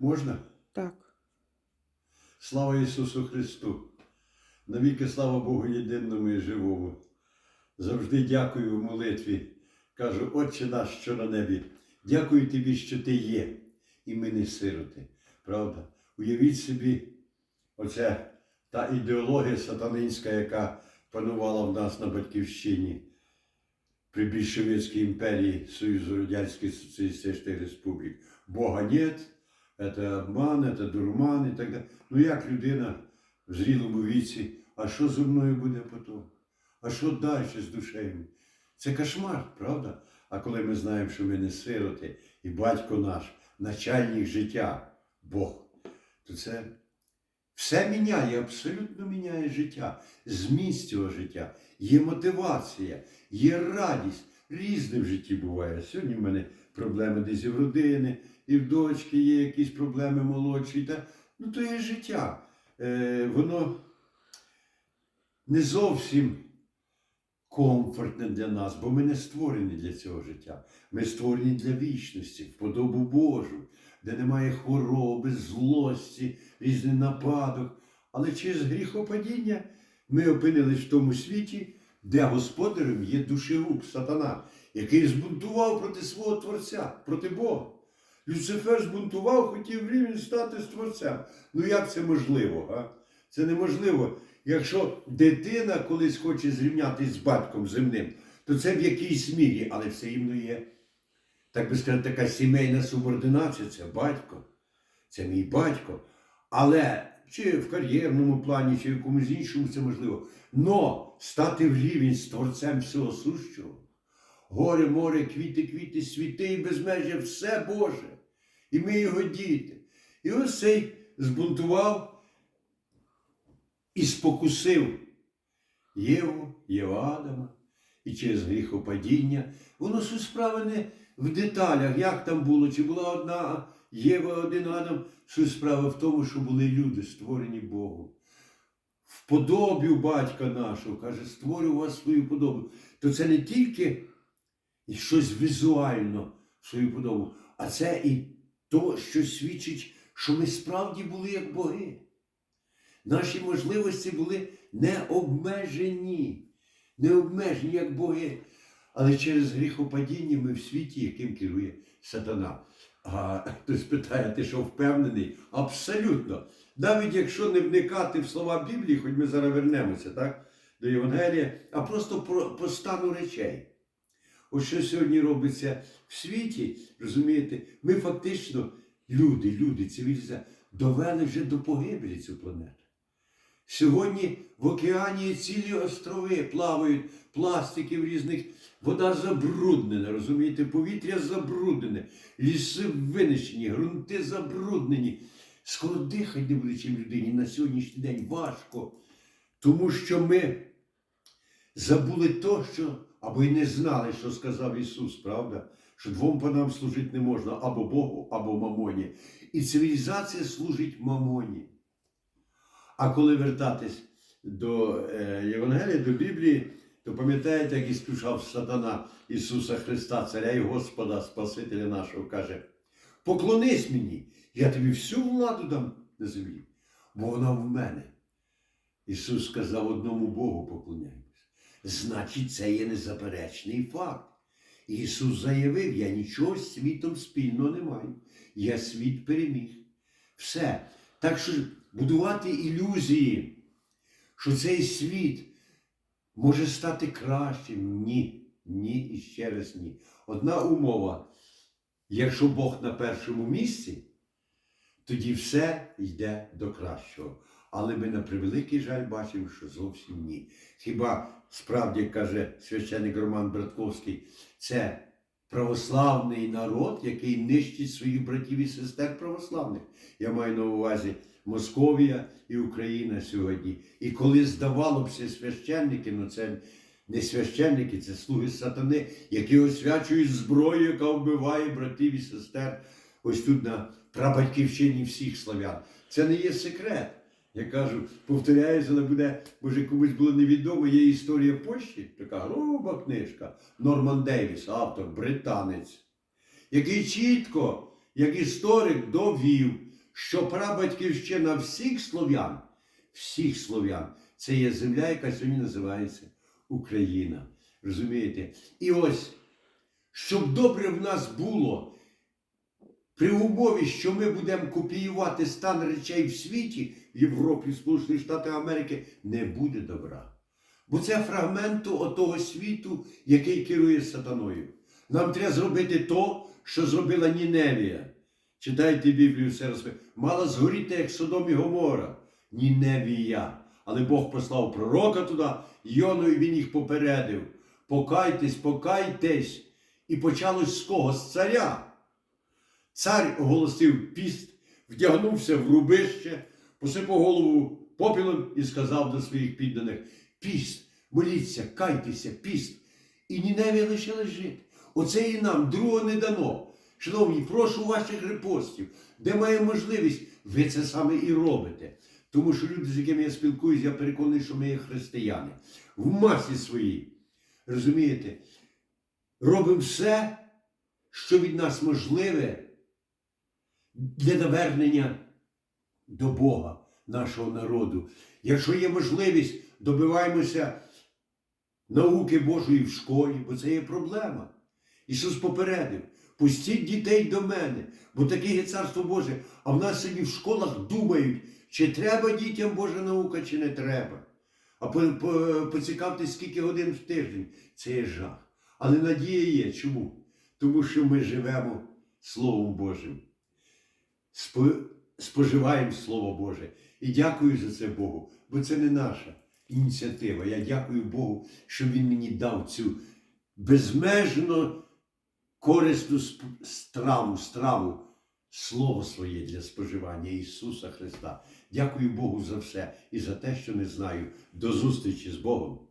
Можна? Так. Слава Ісусу Христу! Навіки слава Богу єдиному і живому. Завжди дякую в молитві. Кажу, Отче наш, що на небі, дякую тобі, що ти є, і ми не сироти. Правда? Уявіть собі, оце та ідеологія сатанинська, яка панувала в нас на батьківщині при більшовицькій імперії Союзу Радянських Соціалістичних Республік. Бога нет, це обман, це дурман і так далі. Ну як людина в зрілому віці, а що зі мною буде потім? А що далі з душею? Це кошмар, правда? А коли ми знаємо, що ми не сироти, і батько наш, начальник життя, Бог, то це все міняє, абсолютно міняє життя, зміст цього життя, є мотивація, є радість. Різне в житті буває. Сьогодні в мене проблеми десь і в родини, і в дочки є якісь проблеми молодші. Та, ну то є життя. Е, воно не зовсім комфортне для нас, бо ми не створені для цього життя. Ми створені для вічності, в подобу Божу, де немає хвороби, злості, різних нападок. Але через гріхопадіння ми опинились в тому світі, де господарем є душерук, сатана, який збунтував проти свого Творця, проти Бога. Люцифер збунтував, хотів рівень стати з Творцем. Ну як це можливо? А? Це неможливо. Якщо дитина колись хоче зрівнятися з батьком земним, то це в якійсь мірі, але все рівно є. Так би сказати, така сімейна субординація це батько, це мій батько. Але чи в кар'єрному плані, чи в якомусь іншому це можливо. Но стати в рівень з творцем всього сущого. Горе, море, квіти, квіти, світи і безмежжя, все Боже. І ми його діти. І ось цей збунтував і спокусив Єву, Єву Адама, і через гріхопадіння. Воно справи не в деталях, як там було, чи була одна Єва, один Адам. Суть справи в тому, що були люди, створені Богом. В батька нашого, каже, створю вас свою подобу. То це не тільки щось візуально свою подобу, а це і то, що свідчить, що ми справді були як боги. Наші можливості були необмежені, необмежені як боги. Але через гріхопадіння ми в світі, яким керує сатана. А хтось питає, ти що впевнений? Абсолютно. Навіть якщо не вникати в слова Біблії, хоч ми зараз вернемося так, до Євангелія, а просто по, по стану речей. Ось що сьогодні робиться в світі, розумієте, ми фактично, люди, люди, цивілізація, довели вже до погибелі цю планету. Сьогодні в океані цілі острови плавають, пластиків різних, вода забруднена, розумієте, повітря забруднене, ліси винищені, ґрунти забруднені. Скоро дихати не буде чим людині на сьогоднішній день важко. Тому що ми забули то, що або й не знали, що сказав Ісус, правда? Що двом панам служити не можна або Богу, або мамоні. І цивілізація служить мамоні. А коли вертатись до е, Євангелія, до Біблії, то пам'ятаєте, як іскушав сатана Ісуса Христа, Царя і Господа, Спасителя нашого, каже: поклонись мені, я тобі всю владу дам на землі, бо вона в мене. Ісус сказав одному Богу поклоняємось. Значить, це є незаперечний факт. Ісус заявив, я нічого з світом спільного не маю. Я світ переміг. Все. Так що будувати ілюзії, що цей світ може стати кращим. Ні, ні і ще раз ні. Одна умова. Якщо Бог на першому місці, тоді все йде до кращого. Але ми на превеликий жаль бачимо, що зовсім ні. Хіба справді каже священник Роман Братковський, це православний народ, який нищить своїх братів і сестер православних. Я маю на увазі Московія і Україна сьогодні. І коли здавалося священники, ну це не священники, це слуги сатани, які освячують зброю, яка вбиває братів і сестер. Ось тут на прабатьківщині всіх славян. Це не є секрет. Я кажу, повторяюсь, але буде, може комусь було невідомо, є історія Польщі, така груба книжка. Норман Дейвіс, автор, британець, який чітко, як історик, довів, що прабатьківщина всіх слов'ян, всіх слов'ян, це є земля, яка сьогодні називається Україна. Розумієте? І ось, щоб добре в нас було, при умові, що ми будемо копіювати стан речей в світі, в Європі, Сполучених Штатах Америки, не буде добра. Бо це фрагменту отого світу, який керує сатаною. Нам треба зробити то, що зробила Ніневія. Читайте Біблію все раз. Мала згоріти, як Содом і Гомора. Ніневія. Але Бог послав пророка туди, Йону, і він їх попередив. Покайтесь, покайтесь. І почалось з кого? З царя. Цар оголосив піст, вдягнувся в рубище, посипав голову попілом і сказав до своїх підданих: Піст, моліться, кайтеся, піст. І Ніневія лишила жити. Оце і нам другого не дано. Шановні, прошу ваших репостів, де має можливість, ви це саме і робите. Тому що люди, з якими я спілкуюсь, я переконаний, що ми є християни. В масі своїй. Розумієте? Робимо все, що від нас можливе для навернення до Бога, нашого народу. Якщо є можливість, добиваємося науки Божої в школі, бо це є проблема. Ісус попередив, пустіть дітей до мене, бо таке є царство Боже. А в нас сьогодні в школах думають, чи треба дітям Божа наука, чи не треба. А по, по, поцікавтесь, скільки годин в тиждень. Це є жах. Але надія є. Чому? Тому що ми живемо Словом Божим. Спо, споживаємо Слово Боже. І дякую за це Богу, бо це не наша ініціатива. Я дякую Богу, що Він мені дав цю безмежно корисну страву, страву, Слово своє для споживання Ісуса Христа. Дякую Богу за все і за те, що не знаю. До зустрічі з Богом.